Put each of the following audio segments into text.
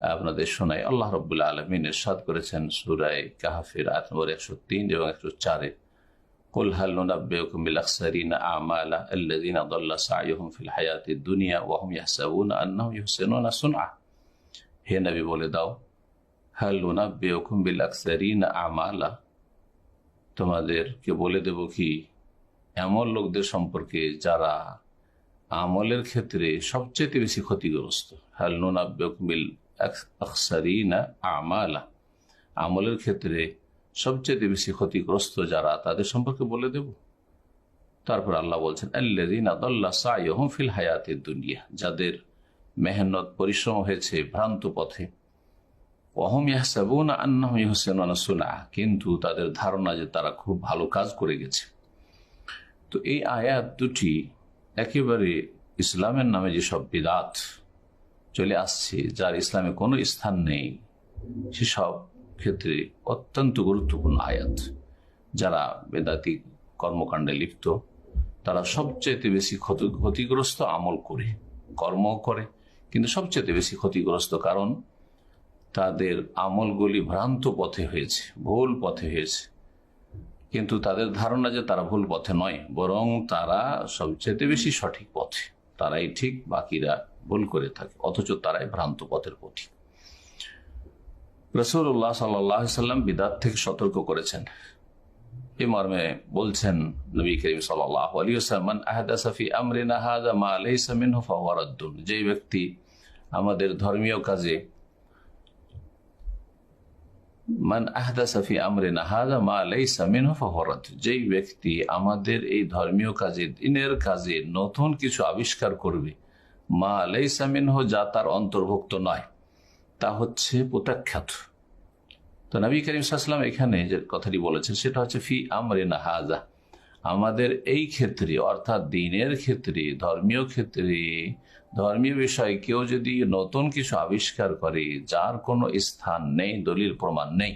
আপনাদের শোনাই। আল্লাহ রবুল্লা আলমী এরশাদ করেছেন সুরায় কাহাফির আট নম্বর একশো তিন এবং একশো চারে। তোমাদের কে বলে দাও তোমাদেরকে বলে দেব কি, এমন লোকদের সম্পর্কে যারা আমলের ক্ষেত্রে সবচেয়ে বেশি ক্ষতিগ্রস্ত। হ্যাল নুনাব্বেকুম বিল আমালা। আমলের ক্ষেত্রে সবচেয়ে বেশি ক্ষতিগ্রস্ত যারা, তাদের সম্পর্কে বলে দেব। তারপর আল্লাহ বলছেন আল্লাহ ফিল হায়াতের দুনিয়া। যাদের মেহনত পরিশ্রম হয়েছে ভ্রান্ত পথে। অহম ইয়াহসাবুন আন্নাহ ইহসেনা সুনা কিন্তু তাদের ধারণা যে তারা খুব ভালো কাজ করে গেছে। তো এই আয়াত দুটি একেবারে ইসলামের নামে যেসব বিদাত চলে আসছে, যার ইসলামে কোনো স্থান নেই। সেসব ক্ষেত্রে অত্যন্ত গুরুত্বপূর্ণ আয়াত। যারা বেদাতি কর্মকাণ্ডে লিপ্ত, তারা সবচেয়ে বেশি ক্ষতি, ক্ষতিগ্রস্ত আমল করে কর্ম করে। কিন্তু সবচেয়ে বেশি ক্ষতিগ্রস্ত কারণ, তাদের আমলগুলি ভ্রান্ত পথে হয়েছে, ভুল পথে হয়েছে। কিন্তু তাদের ধারণা যে তারা ভুল পথে নয়, বরং তারা সবচেয়ে বেশি সঠিক পথে। তারাই ঠিক, বাকিরা ভুল করে থাকে, অথচ তারাই ভ্রান্ত পথের পথি রসুল্লাহ সাল্লাহ সাল্লাম বিদাত থেকে সতর্ক করেছেন। এ মর্মে বলছেন নবী করিম যে ব্যক্তি আমাদের ধর্মীয় কাজে, মান মা আলাইসামিন ফাওয়ারাদ যেই ব্যক্তি আমাদের এই ধর্মীয় কাজে, দিনের কাজে নতুন কিছু আবিষ্কার করবে মা আলাইসামিন যা তার অন্তর্ভুক্ত নয়, তা হচ্ছে প্রত্যাখ্যাত। তো নবী করিম সাহসাল্লাম এখানে যে কথাটি বলেছেন, সেটা হচ্ছে, ফি আমরে না হাজা, আমাদের এই ক্ষেত্রে, অর্থাৎ দিনের ক্ষেত্রে, ধর্মীয় ক্ষেত্রে, ধর্মীয় বিষয়ে কেউ যদি নতুন কিছু আবিষ্কার করে, যার কোনো স্থান নেই, দলিল প্রমাণ নেই,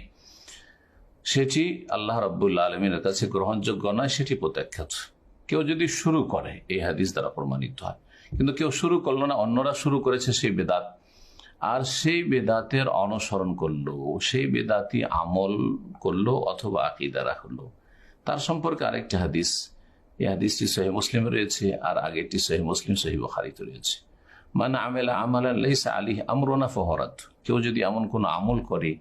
সেটি আল্লাহ রব্বুল্লা আলমিনের কাছে গ্রহণযোগ্য নয়, সেটি প্রত্যাখ্যাত। কেউ যদি শুরু করে, এই হাদিস দ্বারা প্রমাণিত হয়। কিন্তু কেউ শুরু করল না, অন্যরা শুরু করেছে সেই বেদাত। আর সেই বেদাতের অনুসরণ করল, সেই বেদাতি আমল করল অথবা আকিদা রাখল। তার সম্পর্কে আরেকটি হাদিস, এই হাদিসটি সহি মুসলিম রয়েছে আর আগেরটি সহি মুসলিম সহি বখারিতে রয়েছে। মানে আমেলা আমল আলী আমরোনা ফহরাত। কেউ যদি এমন কোন আমল করে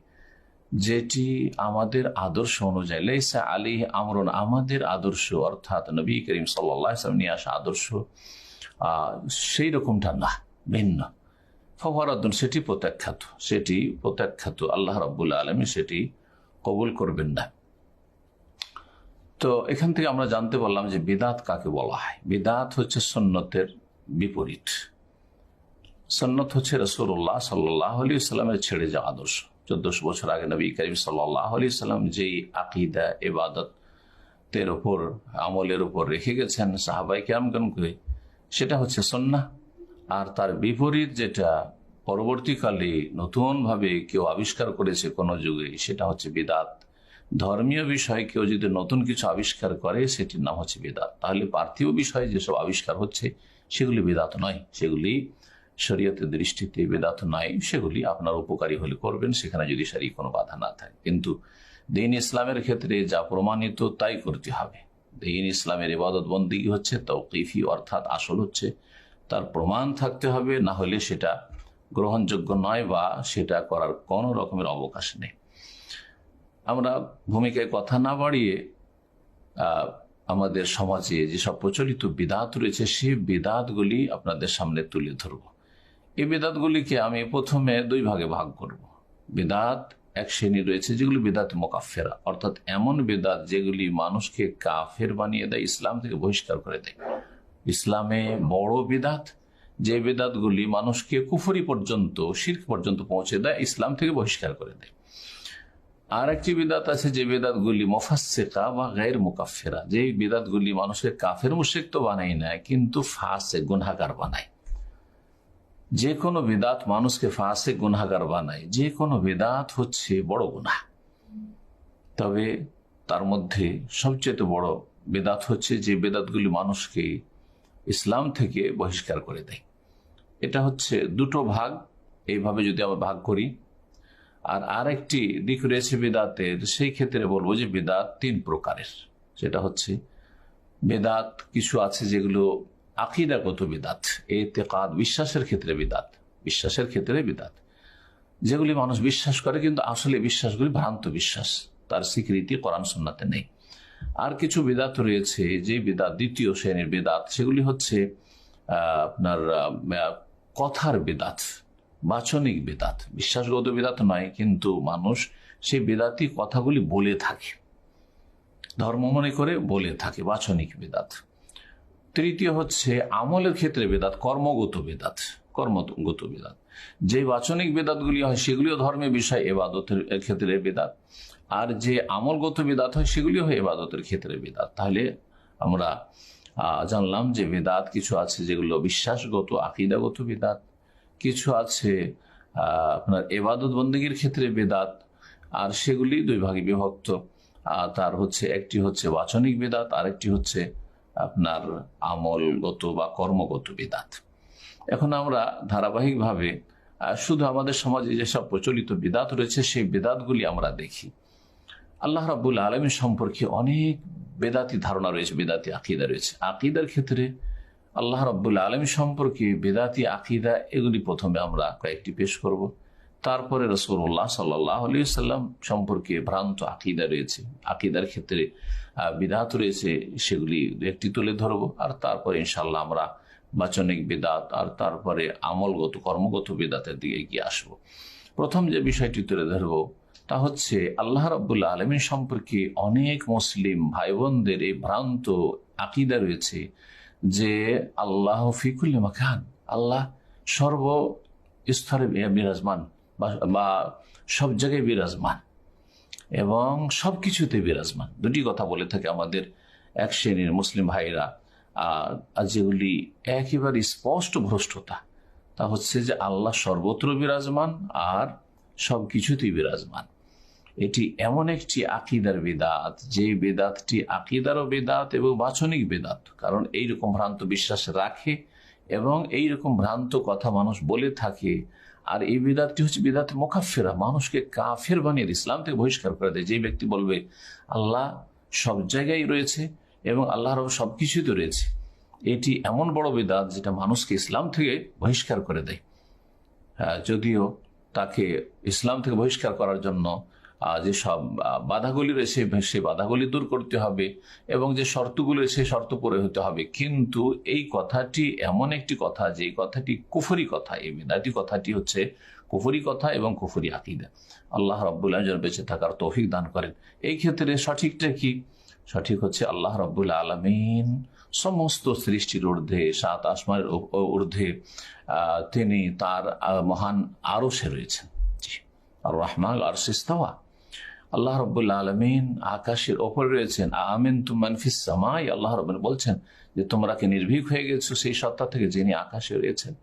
যেটি আমাদের আদর্শ অনুযায়ী লেসা আলী আমরন, আমাদের আদর্শ, অর্থাৎ নবী করিম সাল্লাম নিয়ে আসা আদর্শ সেই রকমটা না, ভিন্ন। ফওয়ারাদুন, সেটি প্রত্যাখ্যাত। সেটি প্রত্যাখ্যাত, আল্লাহ রব্বুল্লা আলমী সেটি কবুল করবেন না। তো এখান থেকে আমরা জানতে পারলাম যে বিদাত কাকে বলা হয়? বিদাত হচ্ছে সন্ন্যতের বিপরীত। সন্ন্যত হচ্ছে রসুল্লাহ সাল্লাহ আলী সাল্লামের ছেড়ে যাওয়া আদর্শ। চোদ্দশো বছর আগে নবী করিম সাল্লাহ আলী সাল্লাম যেই আকিদা এবাদত তের ওপর, আমলের উপর রেখে গেছেন সাহাবাই কেমগণকে সেটা হচ্ছে সন্না আর তার বিপরীত যেটা পরবর্তীকালে নতুনভাবে কেউ আবিষ্কার করেছে কোন যুগে, সেটা হচ্ছে বেদাত। ধর্মীয় বিষয়ে কেউ যদি নতুন কিছু আবিষ্কার করে, সেটির নাম হচ্ছে বেদাত। তাহলে পার্থিব বিষয়ে যেসব আবিষ্কার হচ্ছে, সেগুলি বেদাত নয়। সেগুলি শরীয়তের দৃষ্টিতে বেদাত নয়। সেগুলি আপনার উপকারী হলে করবেন, সেখানে যদি সারি কোনো বাধা না থাকে। কিন্তু দিন ইসলামের ক্ষেত্রে যা প্রমাণিত, তাই করতে হবে। দিন ইসলামের ইবাদত বন্দী হচ্ছে, তৌকিফি অর্থাৎ আসল হচ্ছে। তার প্রমাণ থাকতে হবে, না হলে সেটা গ্রহণযোগ্য নয় বা সেটা করার কোনো রকমের অবকাশ নেই। আমরা ভূমিকায় কথা না বাড়িয়ে আমাদের সমাজে যেসব প্রচলিত বিদাত রয়েছে সেই বিদাতগুলি আপনাদের সামনে তুলে ধরব। এই বেদাতগুলিকে আমি প্রথমে দুই ভাগে ভাগ করব। বেদাত এক শ্রেণি রয়েছে যেগুলি বেদাত মোকাফেরা। অর্থাৎ এমন বেদাত যেগুলি মানুষকে কাফের বানিয়ে দেয়, ইসলাম থেকে বহিষ্কার করে দেয়। ইসলামে বড় বেদাত, যে বেদাতগুলি মানুষকে কুফরি পর্যন্ত, শির্ক পর্যন্ত পৌঁছে দেয়, ইসলাম থেকে বহিষ্কার করে দেয়। আর একটি বিদাত আছে যে বেদাতগুলি মোফাসেকা বা গায়ের মোকাফেরা। যে বেদাতগুলি মানুষকে কাফের মুশেক তো বানাই নেয় কিন্তু ফাঁসে গুনাগার বানায়। যে কোনো বেদাত মানুষকে ফাঁসে গুনাগার বানায়, যে কোনো বেদাত হচ্ছে বড় গুনাহ। তবে তার মধ্যে সবচেয়ে বড় বেদাত হচ্ছে যে বেদাতগুলি মানুষকে ইসলাম থেকে বহিষ্কার করে দেয়। এটা হচ্ছে দুটো ভাগ, এইভাবে যদি আমরা ভাগ করি। আর আরেকটি দিক রয়েছে বেদাতের, সেই ক্ষেত্রে বলব যে বেদাত তিন প্রকারের। সেটা হচ্ছে বেদাত কিছু আছে যেগুলো আকিদাগত বেদাত? এতেকাদ, বিশ্বাসের ক্ষেত্রে বিদাত। বিশ্বাসের ক্ষেত্রে বিদাত। যেগুলি মানুষ বিশ্বাস করে, কিন্তু আসলে বিশ্বাসগুলি ভ্রান্ত বিশ্বাস। তার স্বীকৃতি কোরআন সুন্নাতে নেই। আর কিছু বেদাত রয়েছে, যে বেদাত, দ্বিতীয় শ্রেণির বেদাত, সেগুলি হচ্ছে আপনার কথার বেদাত, বাচনিক বেদাত। বিশ্বাসগত বেদাত নয়, কিন্তু মানুষ সেই বেদাতি কথাগুলি বলে থাকে। ধর্ম মনে করে বলে থাকে, বাচনিক বেদাত। তৃতীয় হচ্ছে আমলের ক্ষেত্রে বেদাত, কর্মগত বেদাত কর্মগত বেদাত। যে বাচনিক বেদাতগুলি হয়, সেগুলিও ধর্মের বিষয়, এবাদতের ক্ষেত্রে বেদাত। আর যে আমলগত বেদাত হয়, সেগুলিও হয় এবাদতের ক্ষেত্রে বেদাত। তাহলে আমরা জানলাম যে বেদাত কিছু আছে যেগুলো বিশ্বাসগত, আকিদাগত বেদাত, কিছু আছে আপনার এবাদত বন্দীগীর ক্ষেত্রে বেদাত, আর সেগুলি দুই ভাগে বিভক্ত। তার হচ্ছে, একটি হচ্ছে বাচনিক বেদাত, আরেকটি হচ্ছে আপনার আমলগত বা কর্মগত বেদাত এখন আমরা ধারাবাহিকভাবে শুধু আমাদের সমাজে যেসব প্রচলিত বেদাত রয়েছে, সেই বেদাতগুলি আমরা দেখি। আল্লাহ রাবুল আলমী সম্পর্কে অনেক বেদাতি ধারণা রয়েছে, বেদাতি আকিদা রয়েছে। আকিদার ক্ষেত্রে আল্লাহ রাবুল আলমী সম্পর্কে বেদাতি আকিদা, এগুলি প্রথমে আমরা কয়েকটি পেশ করব। তারপরে রসুল্লাহ সাল্লাহ সাল্লাম সম্পর্কে ভ্রান্ত আকিদা রয়েছে। আকিদার ক্ষেত্রে বিদাত রয়েছে, সেগুলি একটি তুলে ধরবো, আর তারপরে ইনশাল্লাহ আমরা বাচনিক বেদাত, আর তারপরে আমলগত, কর্মগত বেদাতের দিকে এগিয়ে আসব। প্রথম যে বিষয়টি তুলে ধরবো, তা হচ্ছে আল্লাহ রাবুল্লাহ আলমীর সম্পর্কে অনেক মুসলিম ভাই বোনদের এই ভ্রান্ত আকিদা রয়েছে যে আল্লাহ ফিকুল মাখান আল্লাহ সর্ব স্তরে বিরাজমান। বা- সব জায়গায় বিরাজমান এবং সব কিছুতে বিরাজমান। দুটি কথা বলে থাকে আমাদের এক শ্রেণির মুসলিম ভাইরা। যেগুলি একেবারে স্পষ্ট ভ্রষ্টতা, তা হচ্ছে যে আল্লাহ সর্বত্র বিরাজমান আর সব কিছুতেই বিরাজমান। এটি এমন একটি আকিদার বেদাত যে বেদাতটি আকিদারও বেদাত এবং বাচনিক বেদাত, কারণ এইরকম ভ্রান্ত বিশ্বাস রাখে এবং এইরকম ভ্রান্ত কথা মানুষ বলে থাকে আর এই বিদাতটি হচ্ছে বিদাত মোকাফেরা মানুষকে কাফের বানিয়ে ইসলাম থেকে বহিষ্কার করে দেয়। যে ব্যক্তি বলবে, আল্লাহ সব জায়গায় রয়েছে এবং আল্লাহর সব কিছুতে রয়েছে। এটি এমন বড় বিদাত যেটা মানুষকে ইসলাম থেকে বহিষ্কার করে দেয়। যদিও তাকে ইসলাম থেকে বহিষ্কার করার জন্য যে সব বাধাগুলি রয়েছে সেই বাধাগুলি দূর করতে হবে এবং যে শর্তগুলো রয়েছে শর্ত পরে হতে হবে। কিন্তু এই কথাটি এমন একটি কথা যে কথাটি কুফরি কথা। এই বেদাতি কথাটি হচ্ছে কুফরি কথা এবং কুফরি আকিদা। আল্লাহ রব্বুল্লাহ যেন বেঁচে থাকার তৌফিক দান করেন। এই ক্ষেত্রে সঠিকটা কি? সঠিক হচ্ছে আল্লাহ রব্বুল আলমিন সমস্ত সৃষ্টির ঊর্ধ্বে, সাত আসমানের ঊর্ধ্বে তিনি তার মহান আরসে রয়েছেন। আর রহমান আর সিস্তাওয়া আল্লাহ রব্বুল্লা আলমিন আকাশের ওপরে রয়েছেন আমিন তুমানফিস সামাই আল্লাহ রবেন বলছেন যে তোমরা কি নির্ভীক হয়ে গেছো সেই সত্তা থেকে যিনি আকাশে রয়েছেন?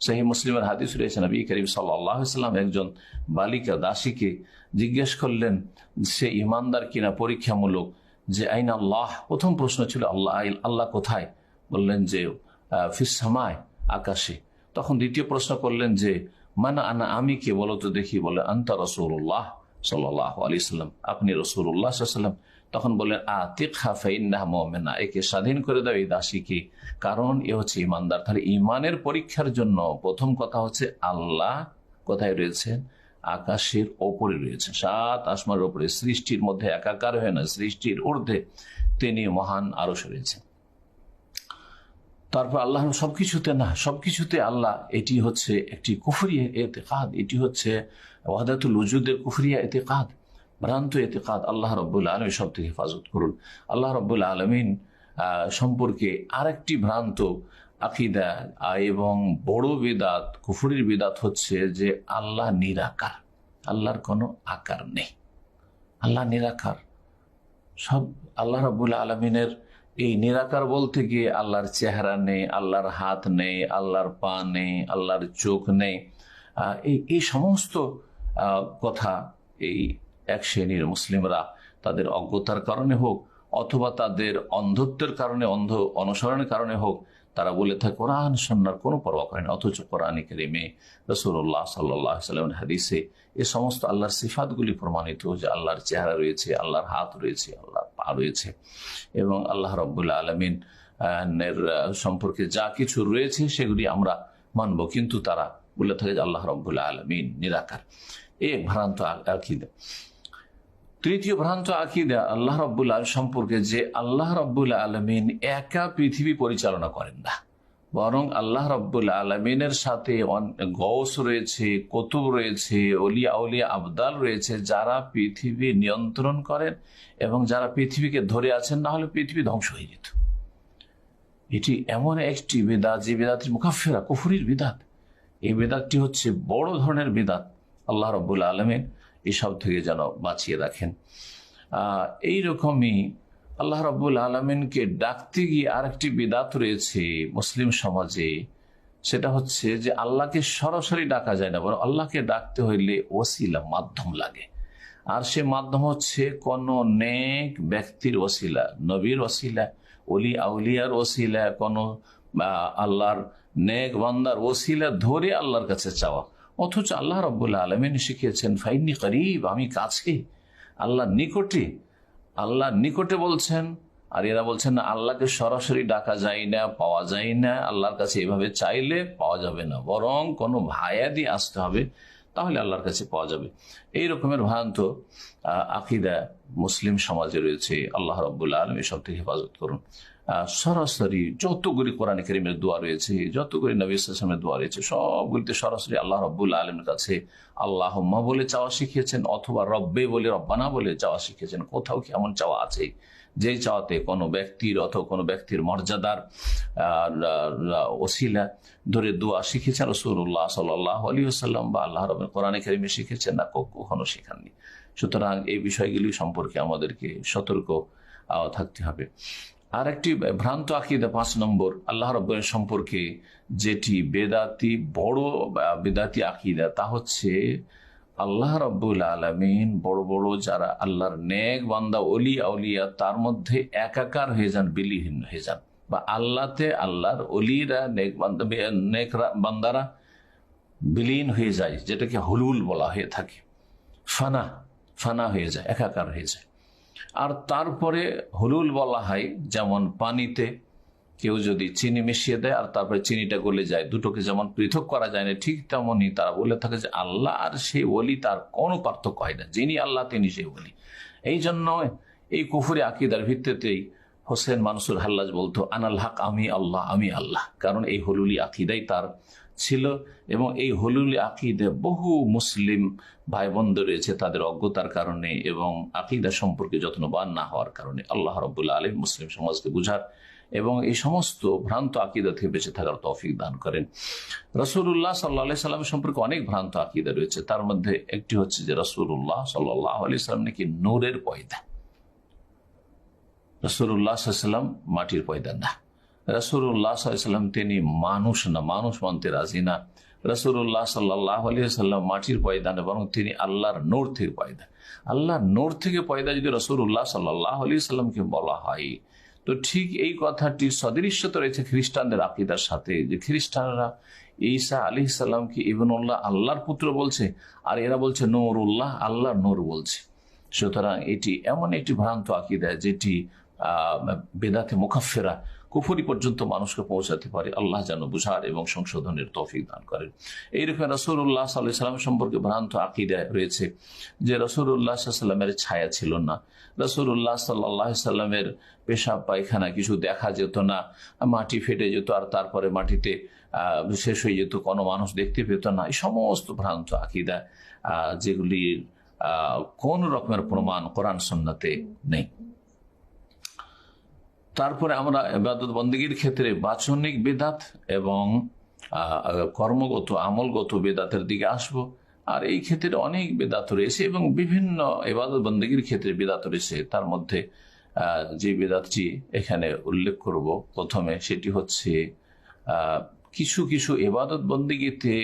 সেই মুসলিমের হাদিস রয়েছেন নবী করিম সাল্লাম একজন বালিকা দাসীকে জিজ্ঞেস করলেন সে ইমানদার কিনা পরীক্ষামূলক? যে আইন আল্লাহ? প্রথম প্রশ্ন ছিল আল্লাহ আল্লাহ কোথায়? বললেন যে আহ, ফিস সামায় আকাশে। তখন দ্বিতীয় প্রশ্ন করলেন যে মানা আনা আমি কে বলো তো দেখি? বলে আন্তা রসুল্লাহ সাল্লাম। আপনি রসুল্লাহ সাল্লাম তখন বললেন, আতিক হাফাইন্নাহ মোমেনা। একে স্বাধীন করে দাও এই দাসীকে। কারণ এ হচ্ছে ইমানদার। তাহলে ইমানের পরীক্ষার জন্য প্রথম কথা হচ্ছে আল্লাহ কোথায় রয়েছেন? আকাশের ওপরে রয়েছে। সাত আসমানের ওপরে। সৃষ্টির মধ্যে একাকার হয়ে না, সৃষ্টির ঊর্ধ্বে তিনি মহান আরস রয়েছেন। তারপর আল্লাহ সবকিছুতে না, সবকিছুতে আল্লাহ এটি হচ্ছে একটি কুফরিয়া এতেকাদ। এটি হচ্ছে ওয়াদাতুল উজুদের কুফরিয়া এতেকাদ, ভ্রান্ত এতেকাদ, আল্লাহ রব্বুল আলমী সব থেকে হেফাজত করুন। আল্লাহ রব্বুল আলমিন সম্পর্কে আরেকটি ভ্রান্ত আকিদা এবং বড় বেদাত, কুফুরির বেদাত হচ্ছে যে আল্লাহ নিরাকার। আল্লাহর কোনো আকার নেই। আল্লাহ নিরাকার। সব আল্লাহ রাবুল আলমিনের এই নিরাকার বলতে গিয়ে আল্লাহর চেহারা নেই, আল্লাহর হাত নেই, আল্লাহর পা নেই, আল্লাহর চোখ নেই। এই এই সমস্ত কথা এই এক শ্রেণির মুসলিমরা তাদের অজ্ঞতার কারণে হোক অথবা তাদের অন্ধত্বের কারণে, অন্ধ অনুসরণের কারণে হোক, তারা বলে থাকে, কোরআন সন্ন্যার কোনো পরোয়া করে না। অথচ কোরআনে কেরিমে রসুল্লাহ সাল্লাহ সাল্লামের হাদিসে এ সমস্ত আল্লাহর সিফাতগুলি প্রমাণিত যে আল্লাহর চেহারা রয়েছে, আল্লাহর হাত রয়েছে, আল্লাহর পা রয়েছে এবং আল্লাহ রব্বুল্লা আলমিন সম্পর্কে যা কিছু রয়েছে সেগুলি আমরা মানব, কিন্তু তারা বলে থাকে যে আল্লাহ রব্বুল্লা আলমিন, নিরাকার। এ ভ্রান্ত আকিদা। তৃতীয় ভ্রান্ত আকিদা, আল্লাহ রব্বুল আলম সম্পর্কে যে আল্লাহ রব্বুল আলমিন একা পৃথিবী পরিচালনা করেন না, বরং আল্লাহ রব্বুল আলমিনের সাথে গৌস রয়েছে, কতুব রয়েছে, অলিয়া উলিয়া আবদাল রয়েছে, যারা পৃথিবী নিয়ন্ত্রণ করেন এবং যারা পৃথিবীকে ধরে আছেন, না হলে পৃথিবী ধ্বংস হয়ে যেত। এটি এমন একটি বেদাত যে বেদাতের মুখাফেরা, কুফুরির বিদাত এই বেদাতটি হচ্ছে বড় ধরনের বেদাত। আল্লাহ রব্বুল আলমিন এসব থেকে যেন বাঁচিয়ে রাখেন। এই রকমই আল্লাহ রব্বুল আলমিনকে ডাকতে গিয়ে আরেকটি বিদাত রয়েছে মুসলিম সমাজে। সেটা হচ্ছে যে আল্লাহকে সরাসরি ডাকা যায় না, বরং আল্লাহকে ডাকতে হইলে ওসিলা, মাধ্যম লাগে। আর সে মাধ্যম হচ্ছে কোন নেক ব্যক্তির ওসিলা, নবীর ওসিলা অলি আউলিয়ার ওসিলা, কোন আল্লাহর নেক বান্দার ওসিলা ধরে আল্লাহর কাছে চাওয়া। অথচ আল্লাহ রব্বুল্লাহ আলমিন শিখিয়েছেন ফাইনি করিব, আমি কাছে। আল্লাহ নিকটে আল্লাহ নিকটে বলছেন, আর এরা বলছেন আল্লাহকে সরাসরি ডাকা যায় না, পাওয়া যায় না। আল্লাহর কাছে এভাবে চাইলে পাওয়া যাবে না। বরং কোনো ভায়া দিয়ে আসতে হবে, তাহলে আল্লাহর কাছে পাওয়া যাবে। এই রকমের ভ্রান্ত আকিদা মুসলিম সমাজে রয়েছে। আল্লাহ রব্বুল্লাহ আলম এসব থেকে হেফাজত করুন। সরাসরি যতগুলি কোরআন করিমের দোয়া রয়েছে, যতগুলি নবী ইসলামের দোয়া রয়েছে, সবগুলিতে সরাসরি আল্লাহ রব্বুল আলমের কাছে আল্লাহ মা বলে চাওয়া শিখিয়েছেন অথবা রব্বে বলে, রব্বানা বলে চাওয়া শিখিয়েছেন। কোথাও কি এমন চাওয়া আছে? যেই চাওয়াতে কোনো ব্যক্তির অথবা কোনো ব্যক্তির মর্যাদার ওসিলা ধরে দোয়া শিখেছেন রসুল্লাহ সাল্লাহ আলী আসাল্লাম বা আল্লাহ রব কোরআন করিমে শিখেছেন না কখনো শেখাননি। সুতরাং এই বিষয়গুলি সম্পর্কে আমাদেরকে সতর্ক থাকতে হবে। আর একটি ভ্রান্ত আকিদা পাঁচ নম্বর, আল্লাহ রব্বের সম্পর্কে যেটি বেদাতি বড়, বেদাতি আকিদা, তা হচ্ছে আল্লাহ রব্বুল আলমিন বড় বড় যারা আল্লাহর নেক বান্দা, অলি, আউলিয়া, তার মধ্যে একাকার হয়ে যান বিলিহীন হয়ে যান। বা আল্লাহতে আল্লাহর অলিরা, নেক বান্দা, নেক বান্দারা বিলীন হয়ে যায়, যেটাকে হুলুল বলা হয়ে থাকে। ফানা ফানা হয়ে যায়, একাকার হয়ে যায়। আর তারপরে হলুল বলা হয়, যেমন পানিতে কেউ যদি চিনি মিশিয়ে দেয় আর তারপরে চিনিটা গলে যায়, দুটোকে যেমন পৃথক করা যায় না, ঠিক তেমনই তারা বলে থাকে যে আল্লাহ আর সেই ওলি তার কোনো পার্থক্য হয় না, যিনি আল্লাহ তিনি সেই ওলি। এই জন্য এই কুফুরি আকিদার ভিত্তিতেই হোসেন মানসুর হাল্লাজ বলতো, আনাল হক আমি আল্লাহ আমি আল্লাহ। কারণ এই হলুলি আকিদাই তার ছিল এবং এই হলুলি আকিদে বহু মুসলিম ভাই বন্ধ রয়েছে তাদের অজ্ঞতার কারণে এবং আকিদা সম্পর্কে যত্নবান না হওয়ার কারণে। আল্লাহ রবুল্লা আলম মুসলিম সমাজকে বুঝার এবং এই সমস্ত ভ্রান্ত আকিদা থেকে বেঁচে থাকার তৌফিক দান করেন। রসুল্লাহ সাল্লা সাল্লাম সম্পর্কে অনেক ভ্রান্ত আকিদা রয়েছে। তার মধ্যে একটি হচ্ছে যে রসুল্লাহ সাল্লাহ আলি সাল্লাম নাকি নূরের পয়দা। রসুল্লাহ সাল্লাম মাটির পয়দা না। রসুল্লাহ তিনি মানুষ না, মানুষ মানতে রাজি না। রসুল্লাহ সাল্লাহ আলী সাল্লাম মাটির পয়দা না, বরং তিনি আল্লাহর নোর থেকে পয়দা। আল্লাহর নোর থেকে পয়দা যদি রসুল্লাহ সাল্লাহ আলী সাল্লামকে বলা হয়, তো ঠিক এই কথাটি সদৃশ্যত রয়েছে খ্রিস্টানদের আকিদার সাথে, যে খ্রিস্টানরা ঈসা আলি সাল্লামকে ইবনুল্লাহ আল্লাহর পুত্র বলছে, আর এরা বলছে নোরুল্লাহ, আল্লাহর নোর বলছে। সুতরাং এটি এমন একটি ভ্রান্ত আকিদা, যেটি বেদাতে মুখাফেরা কুফুরি পর্যন্ত মানুষকে পৌঁছাতে পারে। আল্লাহ যেন বুঝার এবং সংশোধনের তৌফিক দান করেন। এইরকম রসুল্লাহ সাল্লাহ সাল্লাম সম্পর্কে ভ্রান্ত আকিদা রয়েছে যে রসুল্লাহ সাল্লামের ছায়া ছিল না। রসুল্লাহ সাল্লাহ সাল্লামের পেশাব পায়খানা কিছু দেখা যেত না। মাটি ফেটে যেত আর তারপরে মাটিতে শেষ হয়ে যেত, কোনো মানুষ দেখতে পেত না। এই সমস্ত ভ্রান্ত আকিদা যেগুলির কোন রকমের প্রমাণ কোরআন সন্নাতে নেই। তারপরে আমরা এবাদত বন্দীগীর ক্ষেত্রে বাচনিক বেদাত এবং কর্মগত, আমলগত বেদাতের দিকে আসব। আর এই ক্ষেত্রে অনেক বেদাত রয়েছে এবং বিভিন্ন এবাদত বন্দীগীর ক্ষেত্রে বেদাত রয়েছে। তার মধ্যে যে বেদাতটি এখানে উল্লেখ করব, প্রথমে সেটি হচ্ছে কিছু কিছু এবাদত বন্দীগীতে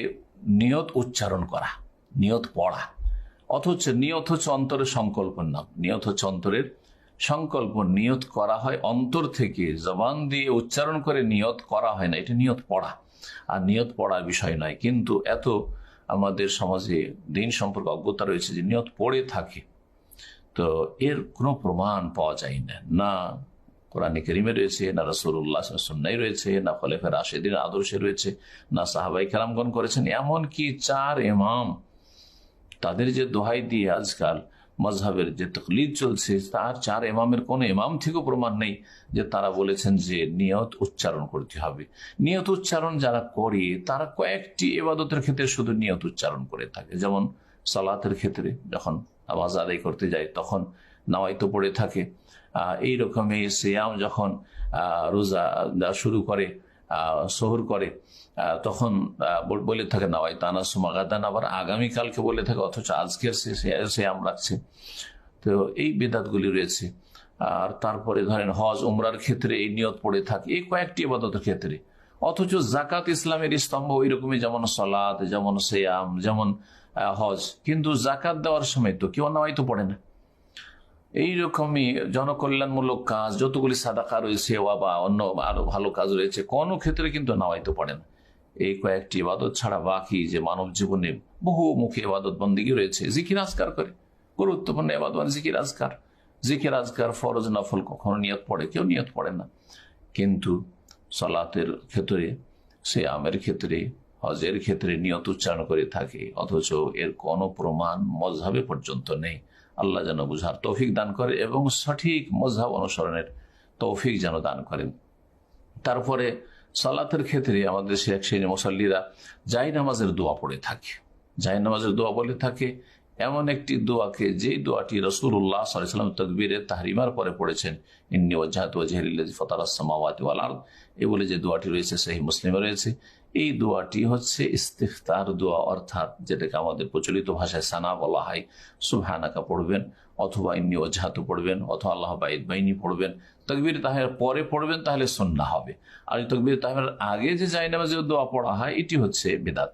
নিয়ত উচ্চারণ করা, নিয়ত পড়া। অথচ নিয়ত হচ্ছে অন্তরের সংকল্পন নাম, নিয়ত হচ্ছে অন্তরের সংকল্প নিয়ত করা হয়, অন্তর থেকে জবান দিয়ে উচ্চারণ করে নিয়ত করা হয় না, এটা নিয়ত পড়া। আর নিয়ত পড়ার বিষয় নয়, কিন্তু এত আমাদের সমাজে দিন সম্পর্কে অজ্ঞতা রয়েছে যে নিয়ত পড়ে থাকে। তো এর কোনো প্রমাণ পাওয়া যায় না। না কোরআনে কেরিমে রয়েছে, না রসুল্লাহ সন্ন্যাই রয়েছে, না ফলেফের রাশেদিন আদর্শে রয়েছে, না সাহাবাই কালামগণ করেছেন এমন কি চার এমাম তাদের যে দোহাই দিয়ে আজকাল মজহাবের যে তকলিদ চলছে, তার চার এমামের কোন এমাম থেকেও প্রমাণ নেই যে তারা বলেছেন যে নিয়ত উচ্চারণ করতে হবে। নিয়ত উচ্চারণ যারা করে, তারা কয়েকটি এবাদতের ক্ষেত্রে শুধু নিয়ত উচ্চারণ করে থাকে। যেমন সালাতের ক্ষেত্রে যখন আওয়াজ আদায় করতে যায়, তখন নাওয়াইতো পড়ে থাকে। এই রকমই সিয়াম যখন রোজা শুরু করে শহর করে তখন বলে থাকে না নাওয়াই তানা সুমাগাদান আবার আগামীকালকে বলে থাকে, অথচ আজকের সিয়াম রাখছে তো এই বেদাতগুলি রয়েছে। আর তারপরে ধরেন, হজ, উমরার ক্ষেত্রে এই নিয়ত পড়ে থাকে, এই কয়েকটি এবাদতের ক্ষেত্রে। অথচ জাকাত ইসলামের স্তম্ভ ওই রকমই যেমন সলাদ যেমন সেয়াম, যেমন হজ। কিন্তু জাকাত দেওয়ার সময় তো কেউ নাওয়াই তো পড়ে না। এইরকমই জনকল্যাণমূলক কাজ, যতগুলি সাদাকা রয়েছে বা অন্য আরও ভালো কাজ রয়েছে, কোনো ক্ষেত্রে কিন্তু নামাইতে পারে না। এই কয়েকটি ইবাদত ছাড়া বাকি যে মানব জীবনে বহু মুখী ইবাদত বন্দিগি রয়েছে, জিকির আজকার করে। গুরুত্বপূর্ণ ইবাদত জিকির আজকার। জিকির আজকার ফরজ নফল কখনো নিয়ত পড়ে, কেউ নিয়ত পড়ে না। কিন্তু সলাতের ক্ষেত্রে সে আমের ক্ষেত্রে, হজের ক্ষেত্রে নিয়ত উচ্চারণ করে থাকে, অথচ এর কোনো প্রমাণ মজহাবে পর্যন্ত নেই। আল্লাহ যেন বুঝার তৌফিক দান করে এবং সঠিক মজাব অনুসরণের তৌফিক যেন দান করেন। তারপরে সালাতের ক্ষেত্রে আমাদের শেখ শ্রেণি মুসল্লিরা জাই নামাজের দোয়া পড়ে থাকে। জাই নামাজের দোয়া বলে থাকে, এমন একটি দোয়াকে যে দোয়াটি রসুল্লাহ সাল্লাম তকবীরের তাহরিমার পরে পড়েছেন, ইন্নি ওজাহাত ওজাহিল্লাজি ফতারাসমাওয়াতি আরদ এই বলে যে দোয়াটি রয়েছে সেই মুসলিমে রয়েছে। এই দোয়াটি হচ্ছে ইস্তেফতার দোয়া, অর্থাৎ যেটাকে আমাদের প্রচলিত ভাষায় সানা বলা হয়। সুবহানাকা পড়বেন, অথবা ইন্নি ওজাহাতু পড়বেন, অথবা আল্লাহ বাইদ বাইনি পড়বেন। তকবির তাহের পরে পড়বেন, তাহলে সন্না হবে। আর তকবির তাহের আগে যে জাইনামাজের দোয়া পড়া হয়, এটি হচ্ছে বেদাত।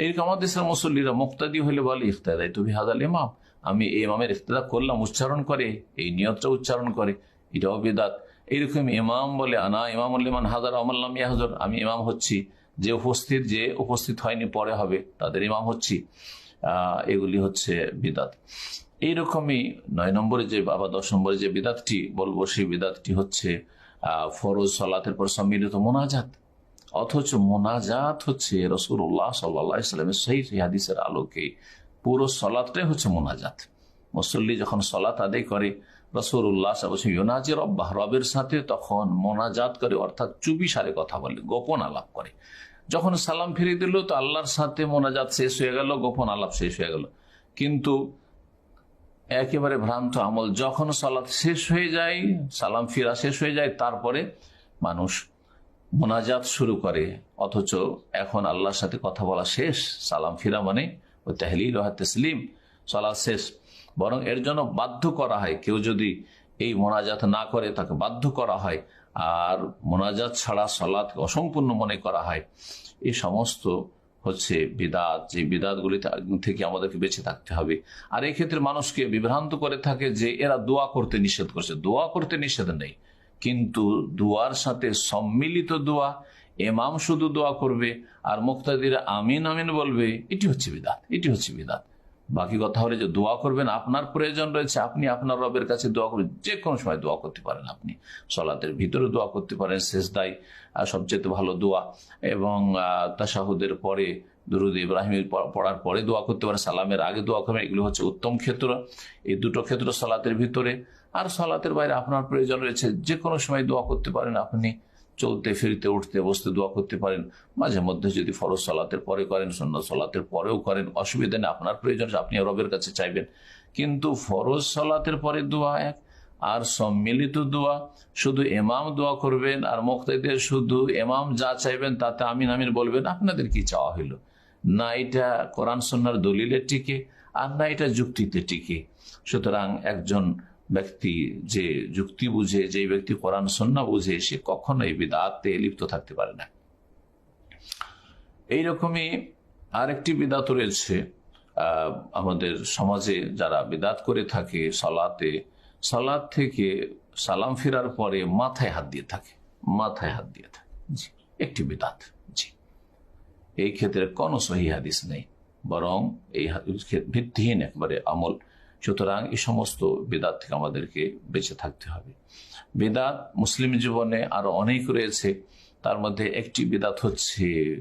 এইরকম আমাদের মুসল্লিরা মুক্তাদি হলে বলে ইফতাদাই তুমি হাজাল ইমাম। আমি এই ইমামের ইফতাদা করলাম, উচ্চারণ করে, এই নিয়তটা উচ্চারণ করে, এটাও বেদাত। এইরকম ইমাম বলে, আনা ইমাম হাজার আমাল্লাম ইয়াহজর। আমি ইমাম হচ্ছি যে উপস্থিত যে উপস্থিত হয়নি, পরে হবে। তাদের ইমাম হচ্ছি। এগুলি হচ্ছে বিদাত। এইরকমই নয় নম্বরে যে বাবা দশ নম্বরে যে বিদাতটি, বলব সেই বিদাতটি হচ্ছে ফরজ সলাতের পর সম্মিলিত মোনাজাত। অথচ মোনাজাত হচ্ছে রসুল্লাহ সাল্লাহ ইসলামের সেই হাদিসের আলোকে পুরো সলাতটাই হচ্ছে মোনাজাত। মুসল্লি যখন সলাত আদায় করে রসুর উল্লাহ ইউনাজির রব্বাহ, রবের সাথে তখন মোনাজাত করে, অর্থাৎ চুপি সারে কথা বলে, গোপন আলাপ করে। যখন সালাম ফিরিয়ে দিল, তো আল্লাহর সাথে মোনাজাত শেষ হয়ে গেল, গোপন আলাপ শেষ হয়ে গেল। কিন্তু একেবারে ভ্রান্ত আমল, যখন সালাত শেষ হয়ে যায়, সালাম ফিরা শেষ হয়ে যায়, তারপরে মানুষ মোনাজাত শুরু করে। অথচ এখন আল্লাহর সাথে কথা বলা শেষ, সালাম ফিরা মানে ওই তাহলিল তসলিম সালাদ শেষ। বরং এর জন্য বাধ্য করা হয়, কেউ যদি এই মোনাজাত না করে, তাকে বাধ্য করা হয় আর মোনাজাত ছাড়া সলাৎ অসম্পূর্ণ মনে করা হয়। এই সমস্ত হচ্ছে বিদাত, যে বিদাতগুলি থেকে আমাদেরকে বেঁচে থাকতে হবে। আর এই ক্ষেত্রে মানুষকে বিভ্রান্ত করে থাকে যে এরা দোয়া করতে নিষেধ করছে। দোয়া করতে নিষেধ নেই। কিন্তু দোয়ার সাথে সম্মিলিত দোয়া এমাম শুধু দোয়া করবে, আর মুক্তাদিরা আমিন আমিন বলবে, এটি হচ্ছে বিদাত, এটি হচ্ছে বিদাত। বাকি কথা হলে যে দোয়া করবেন, আপনার প্রয়োজন রয়েছে, আপনি আপনার রবের কাছে দোয়া করবেন যে কোনো সময় দোয়া করতে পারেন আপনি। সলাতের ভিতরে দোয়া করতে পারেন শেষ দায় সবচেয়ে ভালো দোয়া। এবং তাসাহুদের পরে, দুরুদ ইব্রাহিমের পড়ার পরে দোয়া করতে পারেন, সালামের আগে দোয়া করবেন, এগুলো হচ্ছে উত্তম ক্ষেত্র। এই দুটো ক্ষেত্র সলাতের ভিতরে। আর সলাতের বাইরে আপনার প্রয়োজন রয়েছে যে কোনো সময় দোয়া করতে পারেন আপনি। চলতে, ফিরতে, উঠতে, বসতে দোয়া করতে পারেন। মাঝে মধ্যে যদি ফরজ সলাতের পরে করেন সন্ন্য সলাতের পরেও করেন, অসুবিধা নেই, আপনার প্রয়োজন, আপনি রবের কাছে চাইবেন। কিন্তু ফরজ সলাতের পরে দোয়া এক, আর সম্মিলিত দোয়া, শুধু এমাম দোয়া করবেন, আর মুক্তাদের শুধু এমাম যা চাইবেন তাতে আমিন আমিন বলবেন, আপনাদের কি চাওয়া হইল? না এটা কোরআন সন্ন্যার দলিলের টিকে, আর না এটা যুক্তিতে টিকে। সুতরাং একজন ব্যক্তি যে যুক্তি বুঝে, যে ব্যক্তি কোরআন সন্না বুঝে, সে কখনোই বিদাতে লিপ্ত থাকতে পারে না। এইরকমই আরেকটি বিদাত রয়েছে। আমাদের সমাজে যারা বিদাত করে থাকে সলাতে সালাদ থেকে সালাম ফেরার পরে মাথায় হাত দিয়ে থাকে, মাথায় হাত দিয়ে থাকে। জি, একটি বিদাত, জি। এই ক্ষেত্রে কোনো সহি হাদিস নেই, বরং এই ভিত্তিহীন একবারে আমল। সুতরাং এই সমস্ত বেদাত থেকে আমাদেরকে বেঁচে থাকতে হবে। বেদাত মুসলিম জীবনে আরও অনেক রয়েছে, তার মধ্যে একটি বেদাত হচ্ছে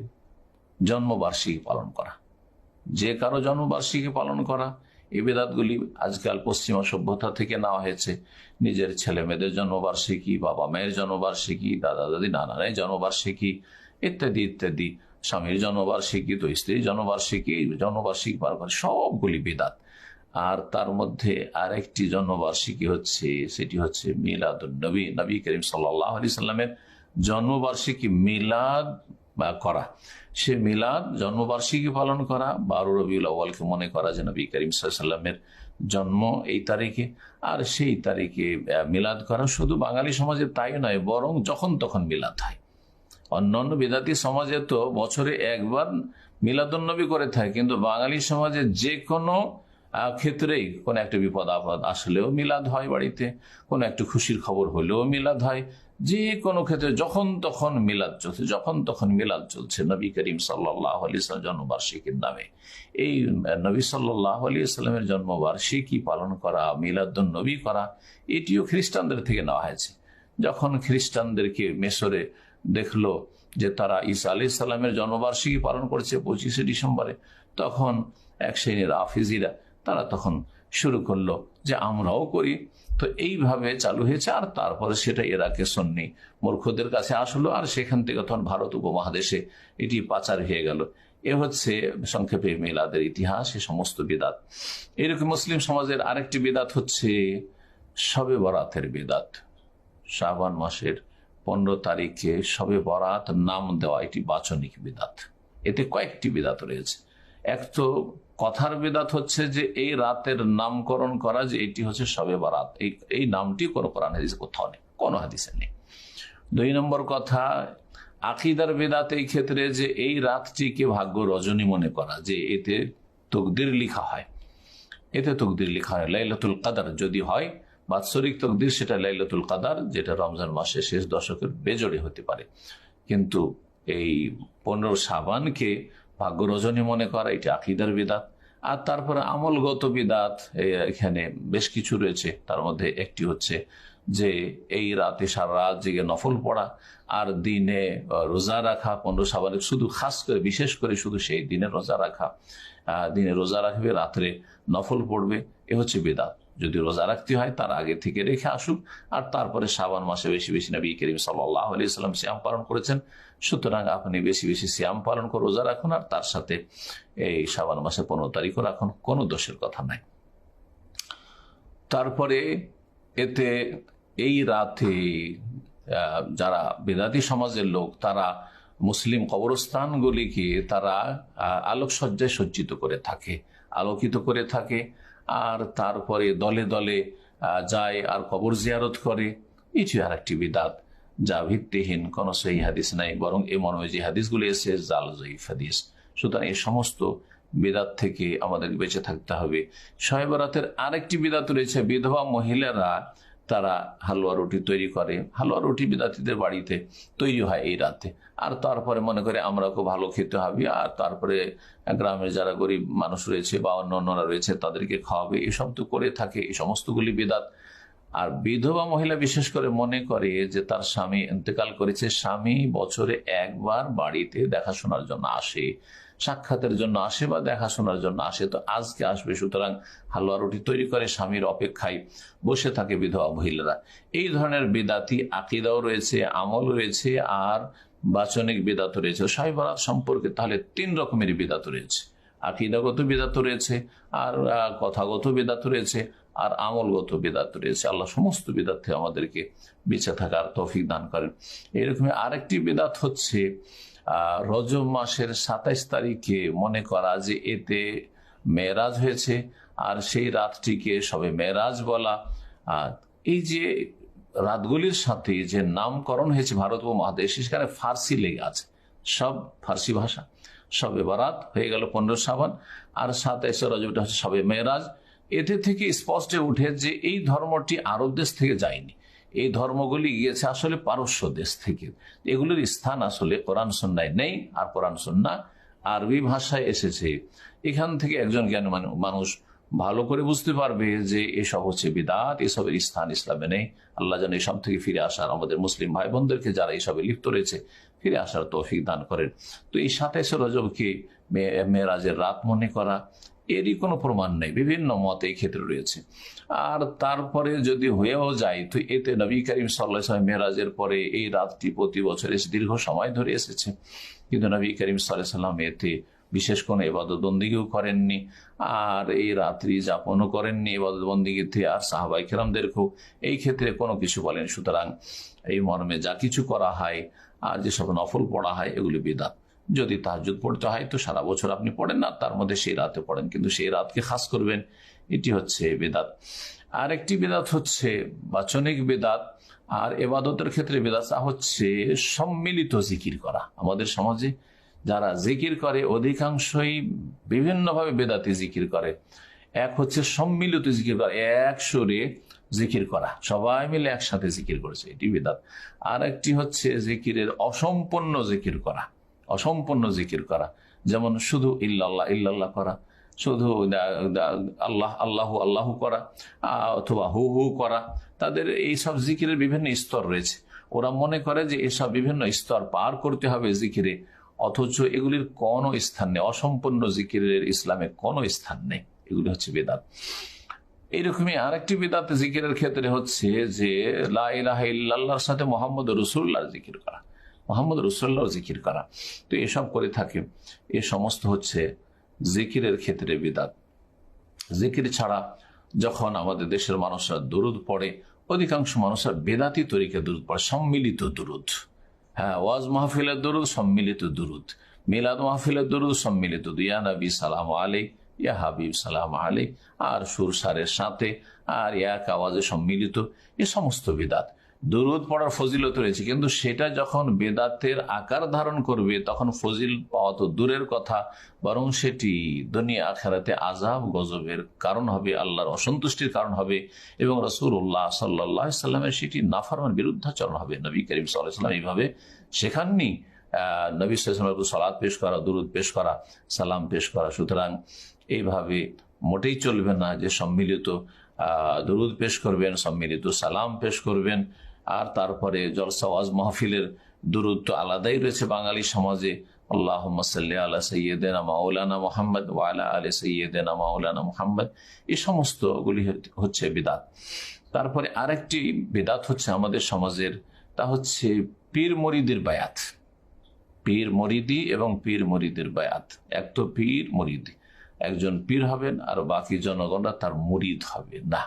জন্মবার্ষিকী পালন করা। যে কারও জন্মবার্ষিকী পালন করা, এই বেদাতগুলি আজকাল পশ্চিমা সভ্যতা থেকে নেওয়া হয়েছে। নিজের ছেলে মেয়েদের জন্মবার্ষিকী, বাবা মায়ের জন্মবার্ষিকী, দাদা দাদি নানা নানের জন্মবার্ষিকী ইত্যাদি ইত্যাদি। স্বামীর জন্মবার্ষিকী, তো স্ত্রীর জন্মবার্ষিকী জন্মবার্ষিকী করে, সবগুলি বেদাত। আর তার মধ্যে আরেকটি জন্মবার্ষিকী হচ্ছে, সেটি হচ্ছে মিলাদ নবী নবী করিম সাল্লাহ সাল্লামের জন্মবার্ষিকী মিলাদ বা করা। সে মিলাদ জন্মবার্ষিকী পালন করা, বারো রবিউল আওয়ালকে মনে করা যে নবী করিম সাল্লামের জন্ম এই তারিখে। আর সেই তারিখে মিলাদ করা শুধু বাঙালি সমাজে তাই নয়, বরং যখন তখন মিলাদ হয়। অন্যান্য বিদাতি সমাজে তো বছরে একবার মিলাদুন্নবী করে থাকে, কিন্তু বাঙালি সমাজে যে কোনো ক্ষেত্রেই কোনো একটা বিপদ আপদ আসলেও মিলাদ হয় বাড়িতে, কোনো একটু খুশির খবর হলেও মিলাদ হয়। যে কোনো ক্ষেত্রে যখন তখন মিলাদ চলছে, যখন তখন মিলাদ চলছে নবী করিম সাল্লাহ আলি জন্মবার্ষিকীর নামে। এই নবী সাল্লাহ আলি জন্মবার্ষিকী পালন করা মিলাদুন নবী করা, এটিও খ্রিস্টানদের থেকে নেওয়া হয়েছে। যখন খ্রিস্টানদেরকে মেসরে দেখল যে তারা ঈসা আলি সাল্লামের জন্মবার্ষিকী পালন করছে পঁচিশে ডিসেম্বরে, তখন এক শ্রেণির আফিজিরা তারা তখন শুরু করল যে, আমরাও করি। তো এইভাবে চালু হয়েছে, আর তারপরে সেটা এরাকে সন্নি মূর্খদের কাছে আসলো, আর সেখান থেকে তখন ভারত উপমহাদেশে এটি পাচার হয়ে গেল। এ হচ্ছে সংক্ষেপে মেলাদের ইতিহাস, এ সমস্ত বিদাত। এরকম মুসলিম সমাজের আরেকটি বিদাত হচ্ছে সবে বরাতের বিদাত। শাহবান মাসের পনেরো তারিখে সবে বরাত নাম দেওয়া এটি বাচনিক বিদাত। এতে কয়েকটি বিদাত রয়েছে। এক তো কথার বেদাত হচ্ছে যে এই রাতের নামকরণ করা যে এটি হচ্ছে সবে বারাত। এই নামটি কোনো কোরআন হাদিসে কোথাও নেই, কোনো হাদিসে নেই। দুই নম্বর কথা, আকিদার বেদাত এই ক্ষেত্রে যে এই রাতটিকে ভাগ্য রজনী মনে করা, যে এতে তকদির লিখা হয়। এতে তকদির লিখা হয়, লাইলাতুল কাদার যদি হয়, বাৎসরিক তকদির সেটা লাইলাতুল কাদার, যেটা রমজান মাসে শেষ দশকের বেজড়ে হতে পারে। কিন্তু এই পনেরো সাবানকে ভাগ্য রজনী মনে করা, এটি আকিদার বিদাত। আর তারপরে আমলগত বিদাত এখানে বেশ কিছু রয়েছে। তার মধ্যে একটি হচ্ছে যে, এই রাতে সারা রাত জেগে নফল পড়া, আর দিনে রোজা রাখা, পনেরো সাবানের শুধু খাস করে, বিশেষ করে শুধু সেই দিনে রোজা রাখা দিনে রোজা রাখবে, রাত্রে নফল পড়বে, এ হচ্ছে বেদাত। যদি রোজা রাখতে হয়, তার আগে থেকে রেখে আসুক। আর তারপরে শ্রাবণ মাসে বেশি বেশি নবী করিম সাল্লাহ আলি সাল্লাম শ্যাম পালন করেছেন। সুতরাং আপনি বেশি বেশি শ্যাম পালন করে রোজা রাখুন আর তার সাথে এই শ্রাবণ মাসে পনেরো তারিখও রাখুন, কোনো দোষের কথা নাই। তারপরে এতে এই রাতে যারা বেদাতি সমাজের লোক, তারা মুসলিম কবরস্থানগুলিকে তারা আলোকসজ্জায় সজ্জিত করে থাকে, আলোকিত করে থাকে। আর তারপরে দলে দলে যায় আর কবর জিয়ারত করে। এটি আর একটি বিদাত যা ভিত্তিহীন, কোন সেই হাদিস নাই, বরং এ মনে যে হাদিসগুলি এসে জাল, জয়ীফ হাদিস। সুতরাং এই সমস্ত বিদাত থেকে আমাদের বেঁচে থাকতে হবে। শহেবরাতের আরেকটি বিদাত রয়েছে, বিধবা মহিলারা তারা হালুয়া রুটি তৈরি করে। হালুয়া রুটি বিদাতিদের বাড়িতে তৈরি হয় এই রাতে। আর তারপরে মনে করে আমরা খুব ভালো খেতে হবে, আর তারপরে গ্রামের যারা গরিব মানুষ রয়েছে বা অন্য অন্যরা রয়েছে তাদেরকে খাওয়াবে। এসব তো করে থাকে এই সমস্তগুলি বিদাত। আর বিধবা মহিলা বিশেষ করে মনে করে যে তার স্বামী ইন্তেকাল করেছে, স্বামী বছরে একবার বাড়িতে দেখাশোনার জন্য আসে। সাক্ষাতের জন্য আসে বা দেখাশোনার জন্য আসে। তো আজকে আসবে, সুতরাং হালুয়া রুটি তৈরি করে স্বামীর অপেক্ষায় বসে থাকে বিধবা মহিলারা। এই ধরনের বেদাতি আকিদাও রয়েছে, আমল রয়েছে আর বাচনিক বেদাত রয়েছে। সাহেবরাত সম্পর্কে তাহলে তিন রকমের বেদাত রয়েছে। আকিদাগত বেদাত রয়েছে, আর কথাগত বেদাত রয়েছে, আর আমলগত বেদাত রয়েছে। আল্লাহ সমস্ত বেদাত আমাদেরকে বেঁচে থাকার তৌফিক দান করেন। এরকম আরেকটি বেদাত হচ্ছে রজব মাসের সাতাইশ তারিখে মনে করা যে এতে মেয়েরাজ হয়েছে, আর সেই রাতটিকে সবে মেয়েরাজ বলা। এই যে রাতগুলির সাথে যে নামকরণ হয়েছে ভারত ও মহাদেশ, সেখানে ফার্সি লেগে আছে। সব ফার্সি ভাষা। সবে বারাত হয়ে গেল পনেরো সাবান আর সাতাইশে রজবটা হচ্ছে সবে মেয়েরাজ। এতে থেকে স্পষ্ট উঠে যে এই ধর্মটি আরব দেশ থেকে যায়নি। এই ধর্মগুলি গিয়েছে আসলে পারস্য দেশ থেকে। এগুলোর স্থান আসলে কোরআন সন্ন্যায় নেই আর কোরআন সন্না আরবি ভাষায় এসেছে। এখান থেকে একজন জ্ঞান মানুষ ভালো করে বুঝতে পারবে যে এসব হচ্ছে বিদাত, এসবের স্থান ইসলামে নেই। আল্লাহ যেন এসব থেকে ফিরে আসার আমাদের মুসলিম ভাই বোনদেরকে যারা এসবে লিপ্ত রয়েছে, ফিরে আসার তৌফিক দান করেন। তো এই সাতাইশে রজবকে মেয়েরাজের রাত মনে করা এরই কোনো প্রমাণ নেই, বিভিন্ন মত এই ক্ষেত্রে রয়েছে। আর তারপরে যদি হয়েও যায়, তো এতে নবী করিম সাল্লাহ মেয়েরাজের পরে এই রাতটি প্রতি বছর এসে দীর্ঘ সময় ধরে এসেছে। কিন্তু নবী করিম সাল্লাহ সাল্লাম এতে বিশেষ কোনো এবাদত বন্দিগিও করেননি, আর এই রাত্রি যাপনও করেননি এবাদত বন্দিগিতে আর সাহাবাই কেরামদেরকেও এই ক্ষেত্রে কোনো কিছু বলেন সুতরাং এই মর্মে যা কিছু করা হয়, আর যেসব নফল পড়া হয়, এগুলি বিদাত। যদি তাহাজুদ পড়তে হয় তো সারা বছর আপনি পড়েন না, তার মধ্যে সেই রাতে পড়েন। কিন্তু সেই রাতকে খাস করবেন, এটি হচ্ছে বেদাত। আর একটি বেদাত হচ্ছে বাচনিক বেদাত, আর এবাদতের ক্ষেত্রে বেদাতা হচ্ছে সম্মিলিত জিকির করা। আমাদের সমাজে যারা জিকির করে, অধিকাংশই বিভিন্নভাবে বেদাতি জিকির করে। এক হচ্ছে সম্মিলিত জিকির করা, এক সুরে জিকির করা। সবাই মিলে একসাথে জিকির করেছে, এটি বেদাত। আর একটি হচ্ছে জিকিরের অসম্পূর্ণ জিকির করা। অসম্পূর্ণ জিকির করা। যেমন শুধু ইল্লাল্লাহ ইল্লাল্লাহ করা। শুধু আল্লাহ, আল্লাহু আল্লাহু করা অথবা হু হু করা। তাদের এই সব জিকিরের বিভিন্ন স্তর রয়েছে। ওরা মনে করে যে এসব বিভিন্ন স্তর পার করতে হবে জিকিরে, অথচ এগুলির কোনো স্থান নেই। অসম্পূর্ণ জিকিরের ইসলামে কোনো স্থান নেই। এগুলি হচ্ছে বেদাত। এইরকমই আরেকটি বেদাত জিকিরের ক্ষেত্রে হচ্ছে যে লাহ ইল্লাহর সাথে মোহাম্মদ রসুল্লাহর জিকির করা। মোহাম্মদ রসুল্লাহর জিকির করা। তো এসব করে থাকে। এ সমস্ত হচ্ছে জিকিরের ক্ষেত্রে বিদাত। জিকির ছাড়া যখন আমাদের দেশের মানুষরা দরুদ পড়ে, অধিকাংশ মানুষরা বেদাতি তরিকে দরুদ পড়ে, সম্মিলিত দরুদ। হ্যাঁ ওয়াজ মাহফিলের দরুদ, সম্মিলিত দরুদ। মিলাদ মাহফিলের দরুদ, সম্মিলিত ইয়া নবী, সালাম আলী ইয়া হাবিব, সালাম আলী আর সুরসারের সাথে, আর এক আওয়াজে সম্মিলিত। এ সমস্ত বিদাত। দরুদ পড়ার ফজিলত রয়েছে। কিন্তু সেটা যখন বেদাতের আকার ধারণ করবে, তখন ফজিল পাওয়া তো দূরের কথা, বরং সেটি দুনিয়া আখারাতে আজাব গজবের কারণ হবে, আল্লাহর অসন্তুষ্টির কারণ হবে এবং রসুল উল্লাহ সাল্লাহ সাল্লামের সেটি নাফারমান বিরুদ্ধাচরণ হবে। নবী করিম সাল্লাহাম এইভাবে শেখাননি নবী সাল্লাম সালাদ পেশ করা, দুরুদ পেশ করা, সালাম পেশ করা। সুতরাং এইভাবে মোটেই চলবে না যে সম্মিলিত দরুদ পেশ করবেন, সম্মিলিত সালাম পেশ করবেন আর তারপরে জলসা ওয়াজ মাহফিলের দূরত্ব আলাদাই রয়েছে বাঙালি সমাজে। আল্লাহ আল্লাহ সৈয়দেনা মাওলানা মোহাম্মদ ওয়ালা আলী সৈয়দেনা মাওলানা মোহাম্মদ। এই সমস্তগুলি হচ্ছে বিদাত। তারপরে আরেকটি বিদাত হচ্ছে আমাদের সমাজের, তা হচ্ছে পীর মরিদের বায়াত। পীর মরিদি এবং পীর মরিদের বায়াত। এক তো পীর মরিদি, একজন পীর হবেন আর বাকি জনগণরা তার মুরিদ হবে। না,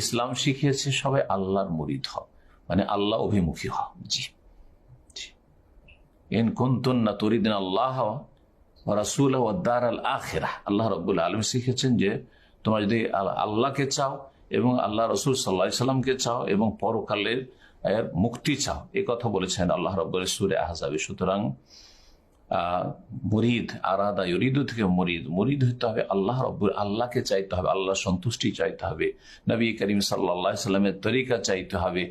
ইসলাম শিখিয়েছে সবাই আল্লাহর মুরিদ হবে। মানে আল্লাহ অভিমুখী হও। জি। এন কুন্তন না তরিদিন আল্লাহ রাসুল দার আল আখেরা আল্লাহ রব্বুল আলম শিখেছেন যে তোমরা যদি আল্লাহকে চাও এবং আল্লাহ রসুল সাল্লাহ সাল্লামকে চাও এবং পরকালের মুক্তি চাও। এ কথা বলেছেন আল্লাহ রব্বুল সুরে আহজাবি। সুতরাং মরিদ, আরাদা ইরিদু থেকে মরিদ। মরিদ হইতে হবে আল্লাহ রব্বুর আল্লাহকে চাইতে হবে আল্লাহ সন্তুষ্টি চাইতে হবে। নবী করিম সাল্লা সাল্লামের তরিকা চাইতে হবে,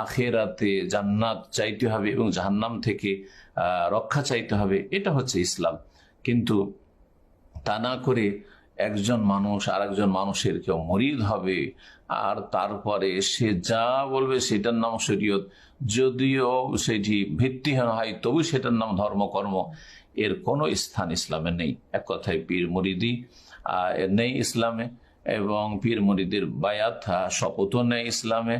আখেরাতে জান্নাত চাইতে হবে এবং জাহান্নাম থেকে রক্ষা চাইতে হবে। এটা হচ্ছে ইসলাম। কিন্তু তা না করে একজন মানুষ আর একজন মানুষের কেউ মরিদ হবে, আর তারপরে সে যা বলবে সেটার নাম শরীয়ত। যদিও সেটি ভিত্তিহীন হয়, তবু সেটার নাম ধর্মকর্ম। এর কোনো স্থান ইসলামে নেই। এক কথায় পীর মরিদি নেই ইসলামে, এবং পীর মরিদের বায়াত শপথও নেই ইসলামে।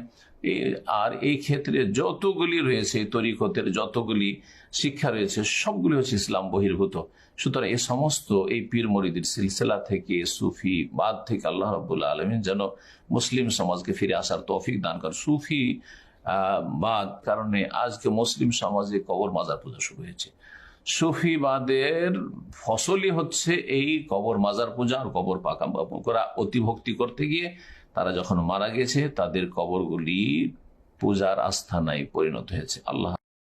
আর এই ক্ষেত্রে যতগুলি রয়েছে, তরিকতের যতগুলি শিক্ষা রয়েছে, সবগুলি হচ্ছে ইসলাম বহির্ভূত। সুতরাং এ সমস্ত এই পীর মরিদির সিলসিলা থেকে, সুফি বাদ থেকে আল্লাহ রবুল্লা আলমিন যেন মুসলিম সমাজকে ফিরে আসার তৌফিক দান কর সুফি বাদ কারণে আজকে মুসলিম সমাজে কবর মাজার পূজা শুরু হয়েছে। সুফিবাদের ফসলই হচ্ছে এই কবর মাজার পূজা আর কবর পাকা করা। অতিভক্তি করতে গিয়ে তারা যখন মারা গেছে, তাদের কবরগুলি পূজার আস্থানায় পরিণত হয়েছে। আল্লাহ